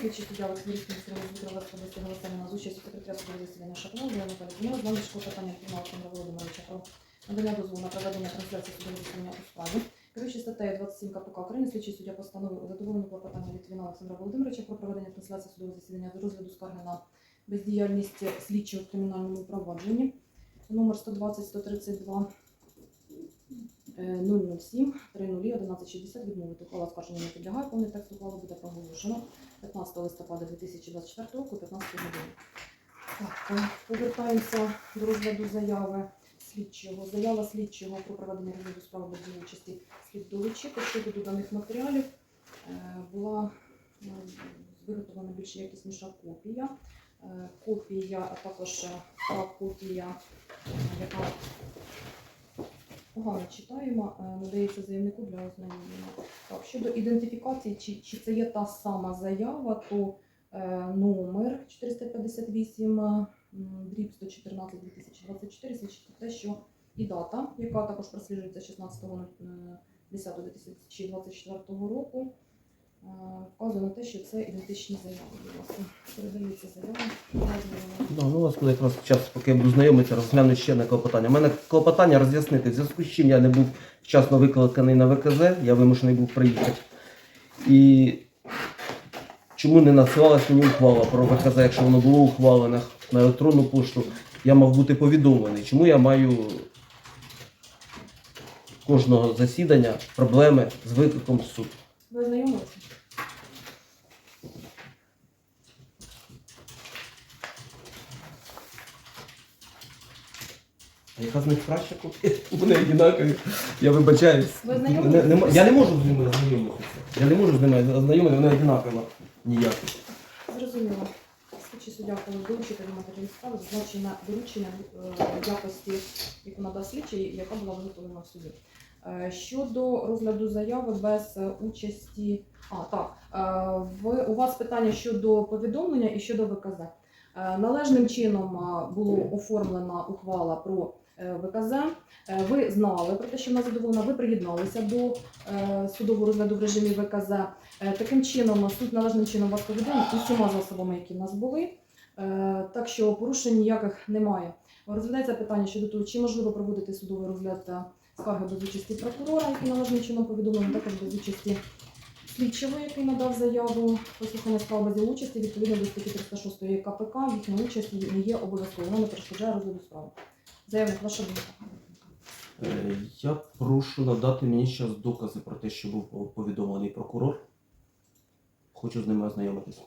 слідчий суддя Олександрійської міської Дмитро Олександровського голосування з участю секретаря судового засідання Шапанова Галина Палітина з нами школа питання Клима Олександра Володимировича про надання дозволу на проведення трансляції судового засідання у справі. Керуючи статтею 27 КПК України, слідчий суддя постановив задоволення клопотання Літвіна Олександра Володимировича про проведення трансляції судового засідання з розгляду скарги на бездіяльність слідчого в кримінальному провадженні номер 120 132 е, 007 30 1160 відмовити. Ухвала скарження не підлягає, повний текст ухвали буде проголошено 15 листопада 2024 року, 15 години. Так, е, повертаємося до розгляду заяви слідчого. Заява слідчого про проведення розгляду справи без участі слід долучити щодо доданих матеріалів. Е, Була е, виготовлена більш якісніша копія. Копія, а також та копія, яка погано читаємо, е, надається заявнику для ознайомлення. Так, щодо ідентифікації, чи, чи це є та сама заява, то е, номер 458 м, дріб 114 2024 свідчить про те, що і дата, яка також просліджується 16.10.2024 року, е, вказує на те, що це ідентичні заяви. Передається заява. Да, ну, у вас буде якраз час, поки я буду знайомитися, розгляну ще одне клопотання. У мене клопотання роз'яснити, в зв'язку з чим я не був вчасно викликаний на ВКЗ, я вимушений був приїхати. І чому не надсилалась мені ухвала про ВКЗ, якщо воно було ухвалене на електронну пошту, я мав бути повідомлений. Чому я маю кожного засідання проблеми з викликом в суд? Ви ознайомилися? А яка з них краща копія? Вони однакові. Я вибачаюсь. Ви знайомі? не- я не можу з ними ознайомитися. Я не можу з ними ознайомитися, вони однаково ніяк. Зрозуміло. Слідчий суддя, коли долучити до матеріалів справи, зазначена доручення е, якості, яку надав слідчий, яка була виготовлена в суді. Е, Щодо розгляду заяви без е, участі. А, так. е, у вас питання щодо повідомлення і щодо ВКЗ. Е, Належним чином е, було оформлена ухвала про ВКЗ. Е, Ви знали про те, що вона задоволена, ви приєдналися до е, судового розгляду в режимі ВКЗ. Е, Таким чином, суд належним чином вас повідомив усіма засобами, які в нас були. Е, Так що порушень ніяких немає. Розглядається питання щодо того, чи можливо проводити судовий розгляд е, скарги без участі прокурора, який належним чином повідомлений, також без участі слідчого, який надав заяву послухання справи без участі, відповідно до статті 306 КПК, їхня участь не є обов'язковою, вона не перешкоджає розгляду справи. Заявник, ваша думка. Е, Я прошу надати мені зараз докази про те, що був повідомлений прокурор. Хочу з ними ознайомитись.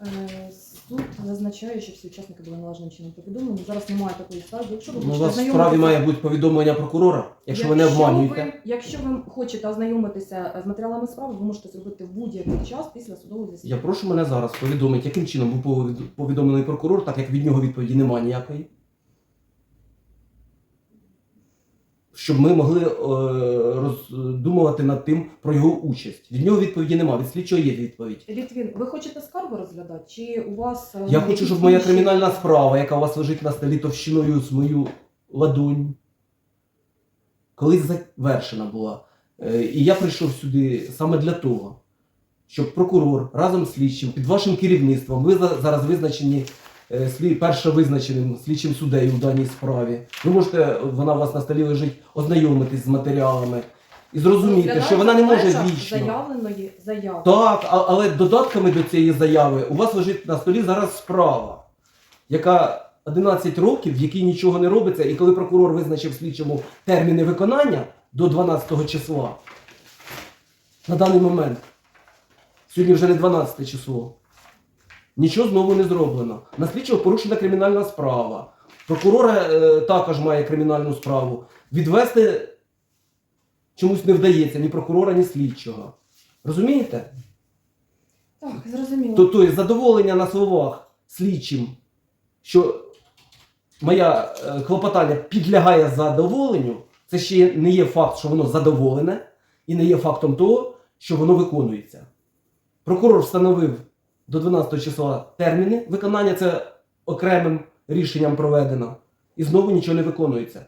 Е, Суд зазначає, що всі учасники були належним чином повідомлені. Зараз немає такої стадії. Якщо ви Ну, у хочете вас справді ознайомитися- має бути повідомлення прокурора, якщо ви не обманюєте. ви- якщо ви хочете ознайомитися з матеріалами справи, ви можете зробити в будь-який час після судового засідання. Я прошу мене зараз повідомити, яким чином був повід- повідомлений прокурор, так як від нього відповіді немає ніякої. Щоб ми могли е, роздумувати над тим про його участь. Від нього відповіді немає, від слідчого є відповідь. Літвін, ви хочете скаргу розглядати? Чи у вас е, Я хочу, щоб моя інші- кримінальна справа, яка у вас лежить на столі товщиною з мою ладонь, колись завершена була. Е, І я прийшов сюди саме для того, щоб прокурор разом з слідчим, під вашим керівництвом, ви за- зараз визначені перше визначеним слідчим суддею в даній справі. Ви можете, вона у вас на столі лежить, ознайомитись з матеріалами і зрозуміти, що вона не може вічно. заявленої заяви. Так, а- але додатками до цієї заяви у вас лежить на столі зараз справа, яка 11 років, в якій нічого не робиться, і коли прокурор визначив слідчому терміни виконання до 12 числа, на даний момент, сьогодні вже не 12 число, нічого знову не зроблено. На слідчого порушена кримінальна справа. Прокурора е, також має кримінальну справу. Відвести чомусь не вдається ні прокурора, ні слідчого. Розумієте? Так, зрозуміло. Тобто задоволення на словах слідчим, що моя е, клопотання підлягає задоволенню, це ще не є факт, що воно задоволене, і не є фактом того, що воно виконується. Прокурор встановив до 12 числа терміни виконання, це окремим рішенням проведено, і знову нічого не виконується.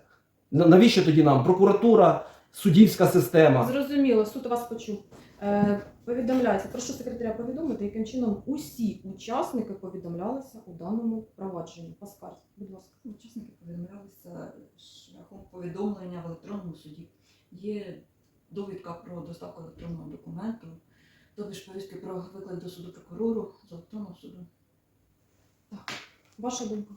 На- Навіщо тоді нам прокуратура, суддівська система. Зрозуміло, суд вас почув. Е, повідомляється, прошу секретаря повідомити, яким чином усі учасники повідомлялися у даному провадженні. Паскаль, будь ласка. Учасники повідомлялися шляхом повідомлення в електронному суді. Є довідка про доставку електронного документу, тобто ж повістки про виклик до суду прокурору з електронного суду. Ваша думка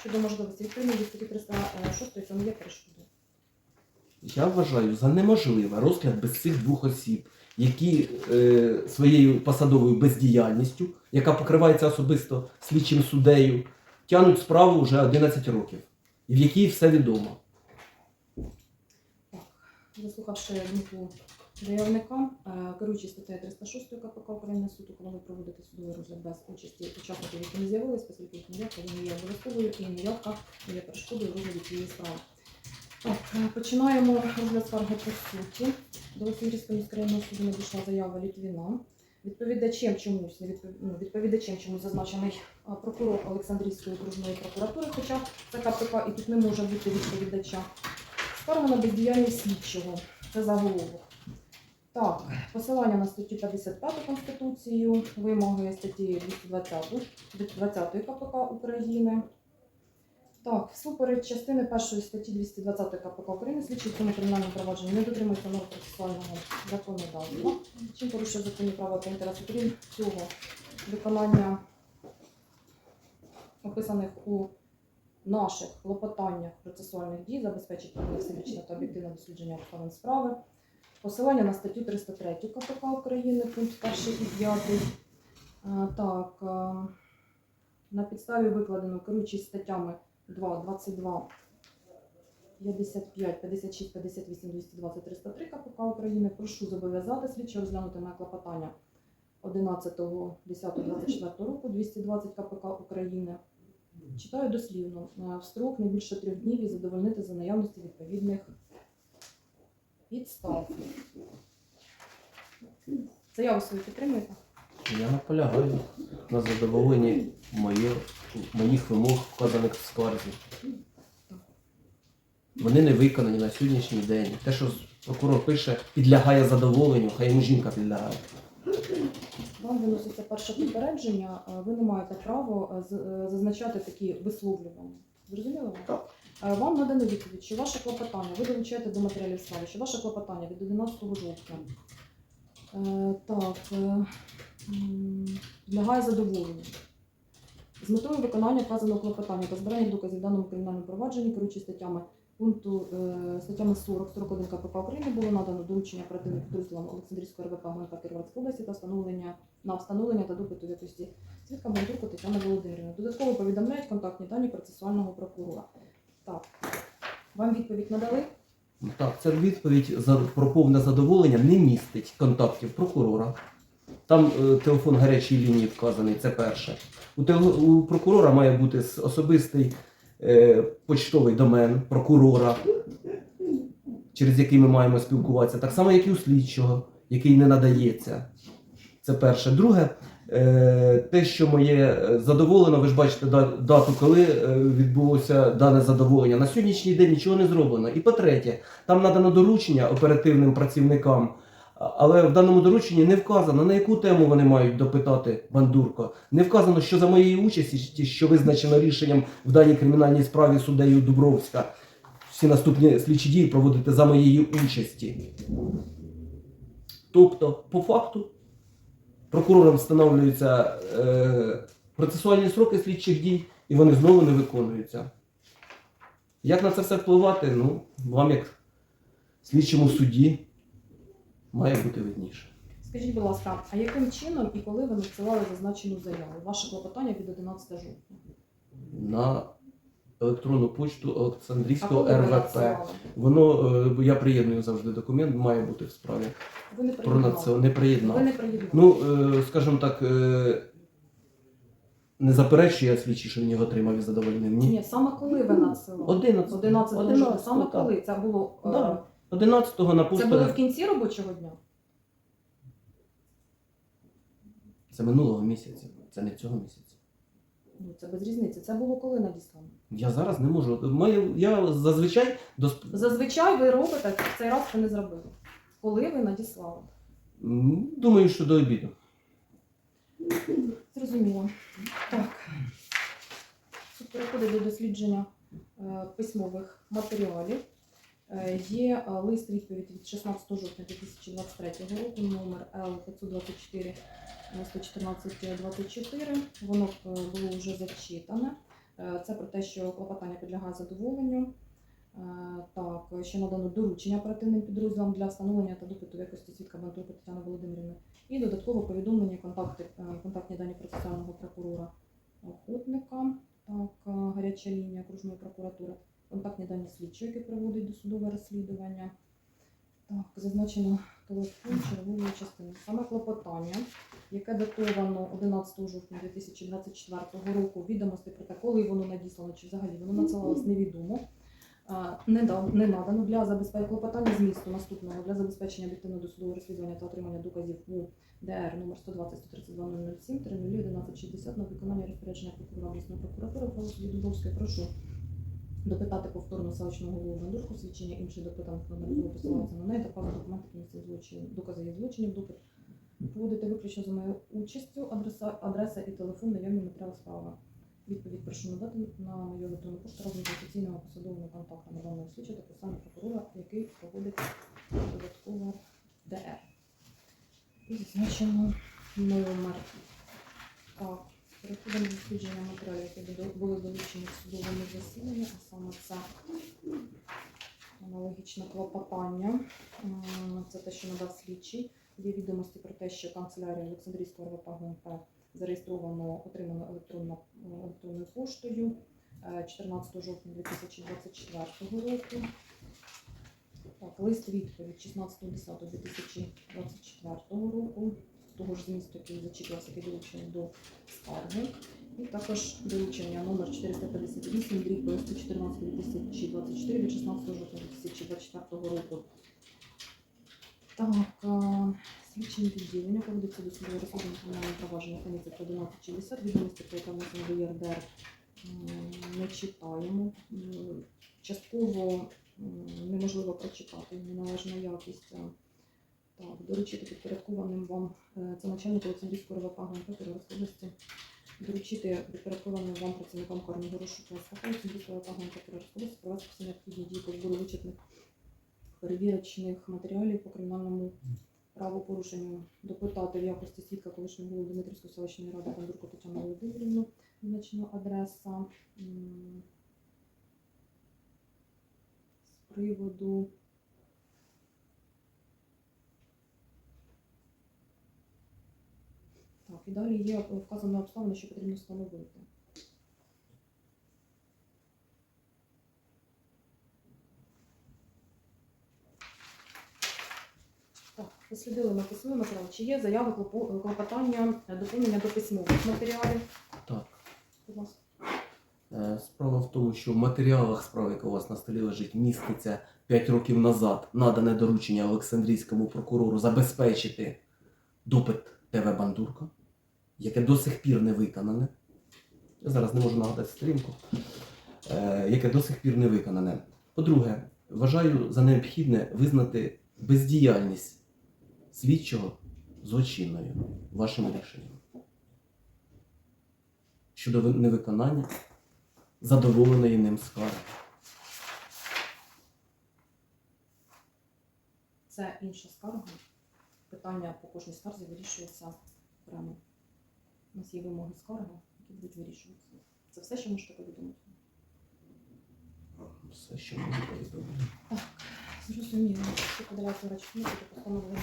щодо можливості відповідно до статті 306 це не є перешкодою. Я вважаю за неможливе розгляд без цих двох осіб, які е, своєю посадовою бездіяльністю, яка покривається особисто слідчим суддею, тягнуть справу вже 11 років, і в якій все відомо. Заслухавши думку заявника, е, керуючи статтею 306 КПК України суд ухвалив проводити судовий розгляд без участі учасників, які не з'явилися, оскільки їх неявка не є обов'язковою і неявка не є перешкодою в розгляді цієї справи. Так, е, починаємо розгляд скарги по суті. До Олександрійського міськрайонного суду надійшла заява Літвіна. Відповідачем чомусь, не ну, відповідачем чомусь зазначений прокурор Олександрійської окружної прокуратури, хоча це КПК і тут не може бути відповідача. Скарга на бездіяльність слідчого. Це заголовок. Так, посилання на статтю 55 Конституцію, вимоги статті 220, 20 КПК України. Так, всупереч частини першої статті 220 КПК України слідчий в цьому кримінальному провадженні не дотримується норм процесуального законодавства, чим порушує законні права та інтереси. Крім цього, виконання описаних у наших клопотаннях процесуальних дій забезпечить всебічне та об'єктивне дослідження обставин справи. Посилання на статтю 303 КПК України, пункт 1 і 5. Е, Так, е, на підставі викладеного керуючись статтями 2, 22, 55, 56, 58, 220, 303 КПК України, прошу зобов'язати слідчого розглянути на клопотання 11.10.24 року 220 КПК України. Читаю дослівно. Е, В строк не більше трьох днів і задовольнити за наявності відповідних підстав. Заяву свою підтримуєте? Я наполягаю на задоволенні моє, моїх вимог, вказаних в скарзі. Вони не виконані на сьогоднішній день. Те, що прокурор пише, підлягає задоволенню, хай йому жінка підлягає. Вам виноситься перше попередження. Ви не маєте права е, е, зазначати такі висловлювання. Зрозуміло? Так. Е, Вам надано відповідь, що ваше клопотання, ви долучаєте до матеріалів справи, що ваше клопотання від 11 жовтня. Е, Так, е, підлягає задоволенню. З метою виконання вказаного клопотання та збирання доказів в даному кримінальному провадженні, керуючи статтями пункту е, статтями 40 41 КПК України було надано доручення оперативним підрозділам Олександрійської РВП ГУНП Кіровоградської області та встановлення на встановлення та допиту якості свідка Бондарку Тетяни Володимирівни. Додатково повідомляють контактні дані процесуального прокурора. Так, вам відповідь надали? Ну, Так, ця відповідь за про повне задоволення не містить контактів прокурора. Там е, телефон гарячої лінії вказаний, це перше. У, теле- у прокурора має бути особистий е, почтовий домен прокурора, через який ми маємо спілкуватися, так само, як і у слідчого, який не надається. Це перше. Друге, е, те, що моє е, задоволено, ви ж бачите дату, коли е, відбулося дане задоволення. На сьогоднішній день нічого не зроблено. І по-третє, там надано доручення оперативним працівникам, але в даному дорученні не вказано, на яку тему вони мають допитати Бандурко. Не вказано, що за моєї участі, що визначено рішенням в даній кримінальній справі суддею Дубровська. Всі наступні слідчі дії проводити за моєї участі. Тобто, по факту, прокурором встановлюються е, процесуальні сроки слідчих дій, і вони знову не виконуються. Як на це все впливати? Ну, вам, як слідчому судді, має бути видніше. Скажіть, будь ласка, а яким чином і коли ви надсилали зазначену заяву? Ваше клопотання від 11 жовтня. На електронну почту Олександрійського РВП. Воно, е, я приєдную завжди документ, має бути в справі. Ви не Про приєднали. не приєднав. Ви не приєднали. Ну, е, скажімо так, е, не заперечую я що він його отримав і задовольнив. Ні. Ні, саме коли ви надсилали? 11. 11 жовтня. Саме так. коли? Це було, е, Да. 11-го на це було в кінці робочого дня? Це минулого місяця, це не цього місяця. Ну, це без різниці. Це було коли надіслано? Я зараз не можу. Ми, я зазвичай до Зазвичай ви робите цей раз, ви не зробили. Коли ви надіслали? Думаю, що до обіду. Зрозуміло. Так. Тут переходить до дослідження е, письмових матеріалів. Е, є е, лист відповідь від 16 жовтня 2023 року, номер Л524 на 114.24. Воно е, було вже зачитане. Е, це про те, що клопотання підлягає задоволенню. Е, так, ще надано доручення оперативним підрозділам для встановлення та допиту якості свідка Бантурка Тетяни Володимирівни. І додатково повідомлення контакти, контактні дані процесуального прокурора охотника, так, гаряча лінія окружної прокуратури, контактні дані слідчого, які проводить досудове розслідування. Так, зазначено телефон червоної частини. Саме клопотання яке датовано 11 жовтня 2024 року, відомості про те, коли воно надіслано, чи взагалі воно надсилалось невідомо. Не, дав, не надано для забезпечення клопотання змісту наступного для забезпечення об'єктивного досудового розслідування та отримання доказів у ДР номер 120 132 007 1160 на виконання розпорядження прокурора обласної прокуратури правосуддя Дубровської. Прошу допитати повторно селищного голову Бандурку, свідчення інших допитаних неодноразово посилаються на неї та документи про злочину, докази є злочинів, допит проводити виключно за моєю участю, адреса, адреса і телефон, наявні матеріали справи. Відповідь прошу надати на мою електронну пошту разом з офіційними посадовими контактами даного слідчого та посади прокурора, який проводить додатково ДР. І зазначено номер. Так, переходимо до дослідження матеріалів, які були долучені в судовому засіданні, а саме це аналогічне клопотання. Це те, що надав слідчий. Є відомості про те, що канцелярія Олександрійського РВП ГУНП зареєстровано, отримано електронно, електронною поштою е, 14 жовтня 2024 року. Так, лист відповідь 16.10.2024 року, того ж змісту, який зачитувався, який долучений до скарги. І також доручення номер 458 дріб 114 2024 від 16 жовтня 2024 року. Так, е, слідчим відділення проводиться до судового розслідування кримінального провадження таниці 1160, відомості про внесено до ЄРДР м, не читаємо. Частково неможливо прочитати, неналежна якість. Е, Так, доручити підпорядкованим вам, е, це начальник Олександрійського РВП ГУНП Кіровоградської області, доручити підпорядкованим вам працівникам карного розшуку СКП Кіровоградської області провести всі необхідні дії по збору вичетних перевірочних матеріалів по кримінальному правопорушенню допитати в якості свідка колишнього голови Дмитрівської селищної ради Бандурку Тетяну Володимирівну, визначена адреса. З приводу Так, і далі є вказана обставина, що потрібно встановити. Так, дослідили ми письмові матеріали. Чи є заяви клопо- клопотання, е, доповнення до письмових матеріалів? Так. Будь ласка. Е, Справа в тому, що в матеріалах справи, яка у вас на столі лежить, міститься 5 років назад надане доручення Олександрійському прокурору забезпечити допит ТВ Бандурка, яке до сих пір не виконане. Я зараз не можу нагадати сторінку, е, яке до сих пір не виконане. По-друге, вважаю за необхідне визнати бездіяльність слідчого злочинною вашим рішенням щодо невиконання задоволеної ним скарги. Це інша скарга. Питання по кожній скарзі вирішується окремо. У нас є вимоги скарги, які будуть вирішуватися. Це все, що можете повідомити. Все, що можу повідомити. Зрозуміло. Що подавати речі, то постановлення.